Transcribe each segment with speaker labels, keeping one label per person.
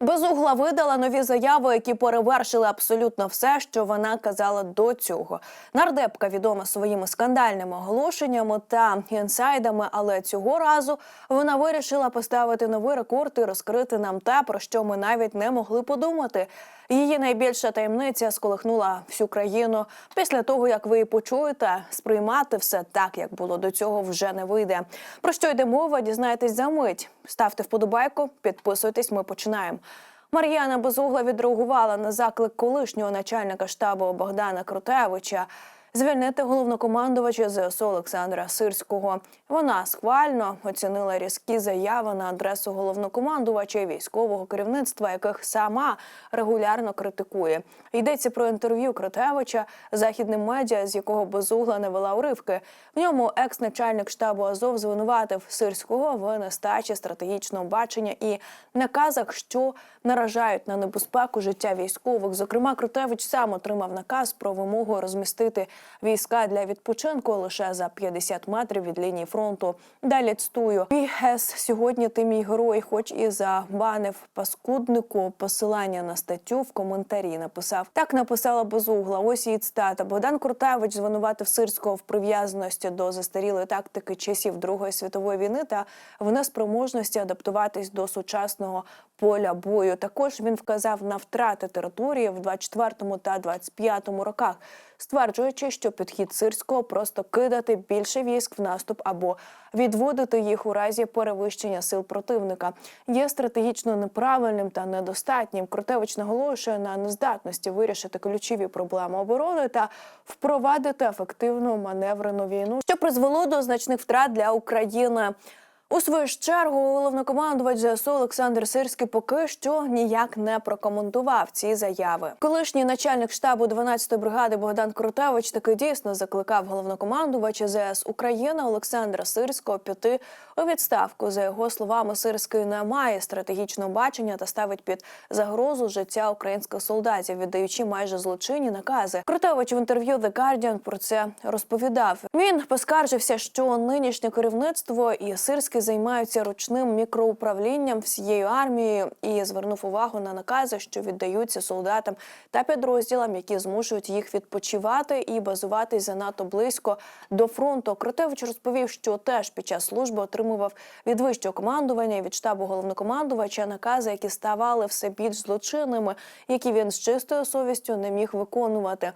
Speaker 1: Безугла видала нові заяви, які перевершили абсолютно все, що вона казала до цього. Нардепка відома своїми скандальними оголошеннями та інсайдами, але цього разу вона вирішила поставити новий рекорд і розкрити нам те, про що ми навіть не могли подумати. Її найбільша таємниця сколихнула всю країну. Після того, як ви почуєте, сприймати все так, як було до цього, вже не вийде. Про що йде мова, дізнаєтесь за мить. Ставте вподобайку, підписуйтесь. Ми починаємо. Мар'яна Безугла відреагувала на заклик колишнього начальника штабу Богдана Крутевича звільнити головнокомандувача ЗСУ Олександра Сирського. Вона схвально оцінила різкі заяви на адресу головнокомандувача і військового керівництва, яких сама регулярно критикує. Йдеться про інтерв'ю Крутевича західним медіа, з якого Безугла не вела уривки. В ньому екс-начальник штабу Азов звинуватив Сирського в нестачі стратегічного бачення і наказах, що наражають на небезпеку життя військових. Зокрема, Крутевич сам отримав наказ про вимогу розмістити війська для відпочинку лише за 50 метрів від лінії фронту. Далі цитую «Пі-ес, сьогодні ти мій герой, хоч і забанив паскуднику посилання на статтю в коментарі. Написав так. Написала безугла. Ось її цитата. Богдан Крутевич звинуватив Сирського в прив'язаності до застарілої тактики часів Другої світової війни та в неспроможності адаптуватись до сучасного поля бою. Також він вказав на втрати території в 24 та 25 роках, стверджуючи, що підхід сирського просто кидати більше військ в наступ або відводити їх у разі перевищення сил противника є стратегічно неправильним та недостатнім. Крутевич наголошує на нездатності вирішити ключові проблеми оборони та впровадити ефективну маневрену війну, що призвело до значних втрат для України. У свою чергу головнокомандувач ЗСУ Олександр Сирський поки що ніяк не прокоментував ці заяви. Колишній начальник штабу 12-ї бригади Богдан Крутевич таки дійсно закликав головнокомандувача ЗС України Олександра Сирського піти у відставку. За його словами, Сирський не має стратегічного бачення та ставить під загрозу життя українських солдатів, віддаючи майже злочинні накази. Крутевич в інтерв'ю The Guardian про це розповідав. Він поскаржився, що нинішнє керівництво і Сирський займаються ручним мікроуправлінням всією армією і звернув увагу на накази, що віддаються солдатам та підрозділам, які змушують їх відпочивати і базуватись занадто близько до фронту. Кротевич розповів, що теж під час служби отримував від вищого командування і від штабу головнокомандувача накази, які ставали все більш злочинними, які він з чистою совістю не міг виконувати.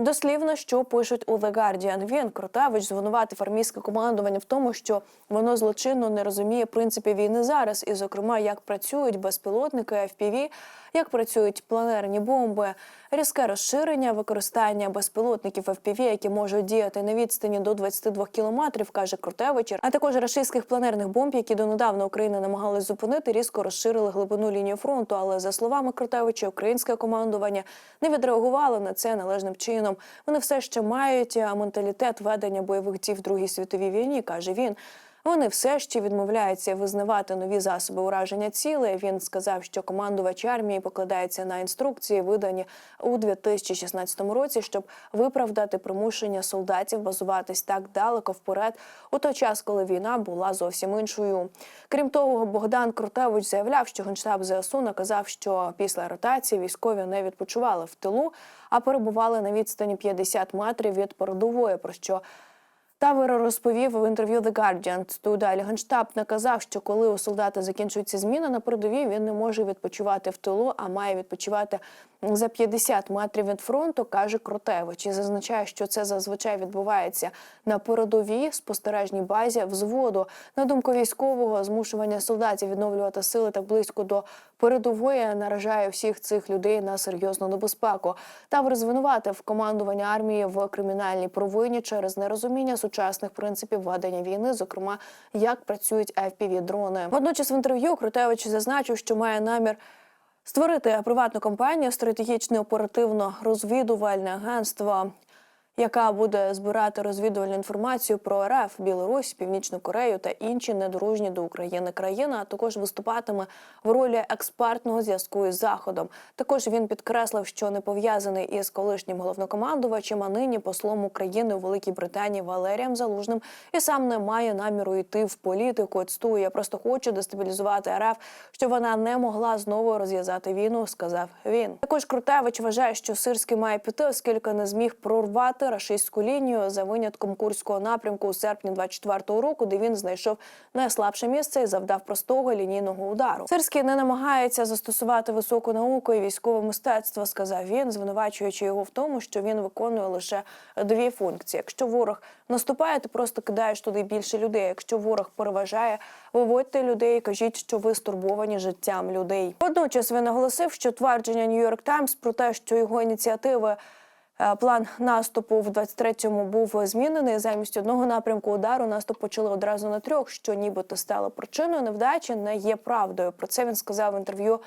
Speaker 1: Дослівно, що пишуть у The Guardian, він Кротавич звинуватив армійське командування в тому, що воно злочинно не розуміє принципів війни зараз, і, зокрема, як працюють безпілотники FPV, як працюють планерні бомби, різке розширення використання безпілотників FPV, які можуть діяти на відстані до 22 кілометрів, каже Крутевич, а також рашистських планерних бомб, які донедавна Україна намагалась зупинити, різко розширили глибину лінії фронту. Але за словами Крутевича, українське командування не відреагувало на це належним чином. Вони все ще мають менталітет ведення бойових дій в Другій світовій війні, каже він. Вони все ще відмовляються визнавати нові засоби ураження цілей. Він сказав, що командувач армії покладається на інструкції, видані у 2016 році, щоб виправдати примушення солдатів базуватись так далеко вперед, у той час, коли війна була зовсім іншою. Крім того, Богдан Крутевич заявляв, що генштаб ЗСУ наказав, що після ротації військові не відпочивали в тилу, а перебували на відстані 50 метрів від передової. Про що Тавер розповів в інтерв'ю The Guardian. Тут далі генштаб наказав, що коли у солдата закінчується зміна на передовій, він не може відпочивати в тилу, а має відпочивати за 50 метрів від фронту, каже Кротевич. І зазначає, що це зазвичай відбувається на передовій спостережній базі взводу. На думку військового, змушування солдатів відновлювати сили так близько до передової наражає всіх цих людей на серйозну небезпеку. Тавр звинуватив командування армії в кримінальній провині через нерозуміння сучасних принципів ведення війни, зокрема як працюють fpv дрони. Водночас в інтерв'ю Крутевич зазначив, що має намір. Створити приватну компанію стратегічне оперативно розвідувальне агентство яка буде збирати розвідувальну інформацію про РФ, Білорусь, Північну Корею та інші недружні до України країни. А також виступатиме в ролі експертного зв'язку із заходом. Також він підкреслив, що не пов'язаний із колишнім головнокомандувачем, а нині послом України у Великій Британії Валерієм Залужним і сам не має наміру йти в політику. Цитую, я просто хочу дестабілізувати РФ, щоб вона не могла знову розв'язати війну. Сказав він. Також Крутевич вважає, що Сирський має піти, оскільки не зміг прорвати рашистську лінію за винятком курського напрямку у серпні 24-го року, де він знайшов найслабше місце і завдав простого лінійного удару. Сирський не намагається застосувати високу науку і військове мистецтво, сказав він, звинувачуючи його в тому, що він виконує лише дві функції. Якщо ворог наступає, ти просто кидаєш туди більше людей. Якщо ворог переважає, виводьте людей і кажіть, що ви стурбовані життям людей. Водночас він наголосив, що твердження Нью-Йорк Таймс про те, що його ініціативи. Е, План наступу в 23-му був змінений. Замість одного напрямку удару наступ почали одразу на трьох, що нібито стало причиною невдачі, не є правдою. Про це він сказав в інтерв'ю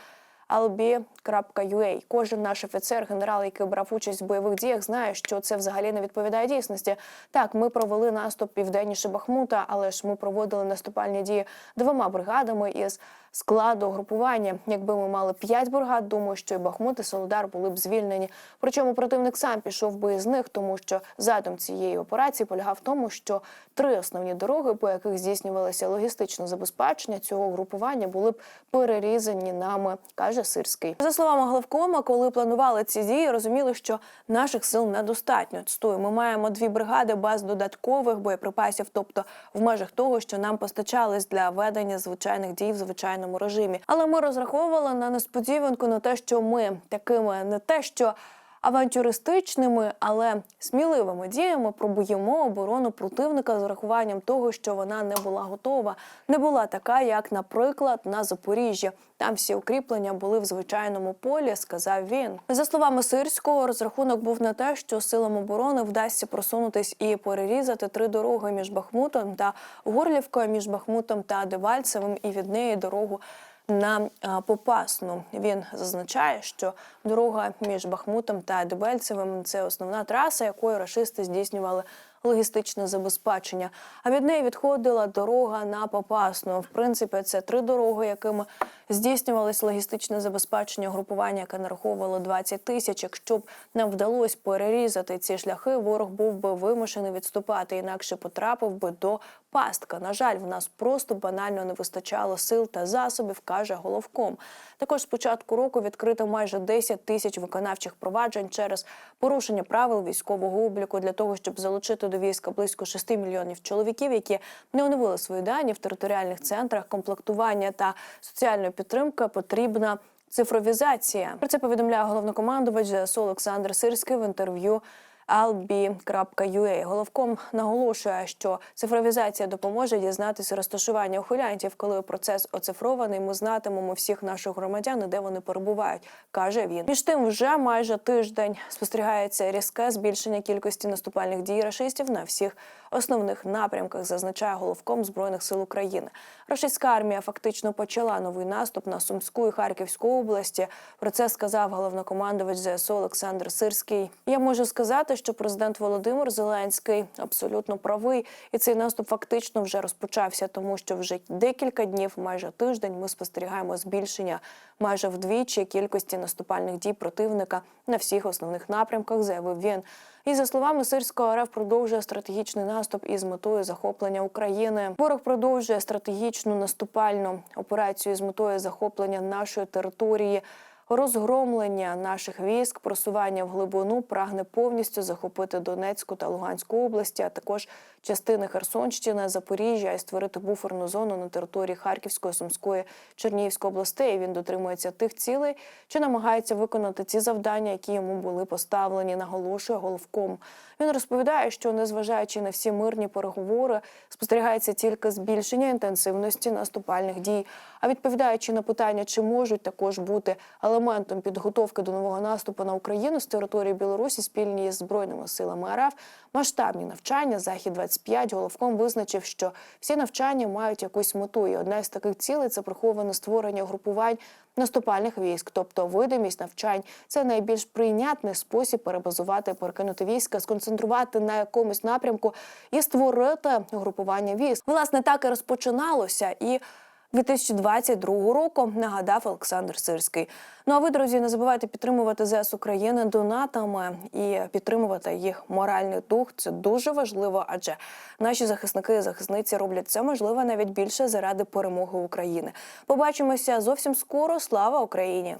Speaker 1: lb.ua. Кожен наш офіцер, генерал, який брав участь в бойових діях, знає, що це взагалі не відповідає дійсності. Так, ми провели наступ південніше Бахмута, але ж ми проводили наступальні дії двома бригадами із складу групування. Якби ми мали п'ять бригад, думаю, що і Бахмут і Солодар були б звільнені. Причому противник сам пішов би із них, тому що задум цієї операції полягав в тому, що три основні дороги, по яких здійснювалося логістичне забезпечення цього групування, були б перерізані нами, каже Сирський. За словами Главкома, коли планували ці дії, розуміли, що наших сил недостатньо. Цитую, ми маємо дві бригади без додаткових боєприпасів, тобто в межах того, що нам постачались для ведення звичайних дій в звичайному режимі. Але ми розраховували на несподіванку на те, що ми такими не те, що авантюристичними, але сміливими діями пробуємо оборону противника з урахуванням того, що вона не була готова, не була така, як, наприклад, на Запоріжжі. Там всі укріплення були в звичайному полі, сказав він. За словами Сирського, розрахунок був на те, що силам оборони вдасться просунутись і перерізати три дороги між Бахмутом та Горлівкою, між Бахмутом та Дебальцевим, і від неї дорогу на Попасну. Він зазначає, що дорога між Бахмутом та Дебельцевим це основна траса, якою рашисти здійснювали логістичне забезпечення. А від неї відходила дорога на Попасну. В принципі, це три дороги, якими здійснювалось логістичне забезпечення групування, яке нараховувало 20 тисяч. Якщо б нам вдалося перерізати ці шляхи, ворог був би вимушений відступати, інакше потрапив би до пастка. На жаль, в нас просто банально не вистачало сил та засобів, каже головком. Також з початку року відкрито майже 10 тисяч виконавчих проваджень через порушення правил військового обліку для того, щоб залучити до війська близько 6 мільйонів чоловіків, які не оновили свої дані в територіальних центрах комплектування та соціальної підтримки. Потрібна цифровізація. Про це повідомляє головнокомандувач ЗСУ Олександр Сирський в інтерв'ю. alb.ua. Головком наголошує, що цифровізація допоможе дізнатися розташування ухилянтів. Коли процес оцифрований, ми знатимемо всіх наших громадян, і де вони перебувають, каже він. Між тим, вже майже тиждень спостерігається різке збільшення кількості наступальних дій рашистів на всіх основних напрямках, зазначає головком збройних сил України. Рашистська армія фактично почала новий наступ на Сумську і Харківську області. Про це сказав головнокомандувач ЗСУ Олександр Сирський. Я можу сказати, що президент Володимир Зеленський абсолютно правий, і цей наступ фактично вже розпочався, тому що вже декілька днів, майже тиждень, ми спостерігаємо збільшення майже вдвічі кількості наступальних дій противника на всіх основних напрямках, заявив він. І за словами Сирського, РФ продовжує стратегічний наступ із метою захоплення України. Ворог продовжує стратегічну наступальну операцію з метою захоплення нашої території. Розгромлення наших військ, просування в глибину прагне повністю захопити Донецьку та Луганську області, а також частини Херсонщини, Запоріжжя і створити буферну зону на території Харківської, Сумської, Чернігівської областей. Він дотримується тих цілей, що намагається виконати ці завдання, які йому були поставлені. Наголошує головком. Він розповідає, що незважаючи на всі мирні переговори, спостерігається тільки збільшення інтенсивності наступальних дій. А відповідаючи на питання, чи можуть також бути елементом підготовки до нового наступу на Україну з території Білорусі спільні з збройними силами РФ, масштабні навчання захід 25 головком визначив, що всі навчання мають якусь мету. І одна з таких цілей це приховане створення групувань наступальних військ, тобто видимість навчань. Це найбільш прийнятний спосіб перебазувати, перекинути війська, сконцентрувати на якомусь напрямку і створити групування військ. Власне, так і розпочиналося і. 2022 року нагадав Олександр Сирський. Ну а ви, друзі, не забувайте підтримувати ЗС України донатами і підтримувати їх моральний дух. Це дуже важливо, адже наші захисники і захисниці роблять це можливо навіть більше заради перемоги України. Побачимося зовсім скоро. Слава Україні!